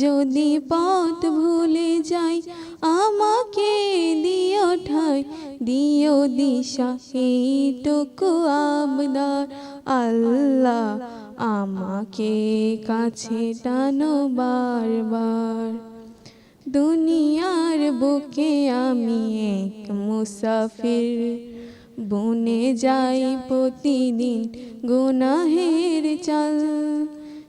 যদি পথ ভুলে যাই, আমাকে দিও ঠাই, দিও দিশা, এইটুকু আবদার। আল্লাহ আমাকে কাছে টানো বারবার। দুনিয়ার বুকে আমি এক মুসাফির। বনে যাই প্রতিদিন গুনাহের চাল।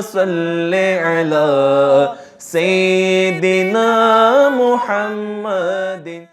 صل على سيدنا محمد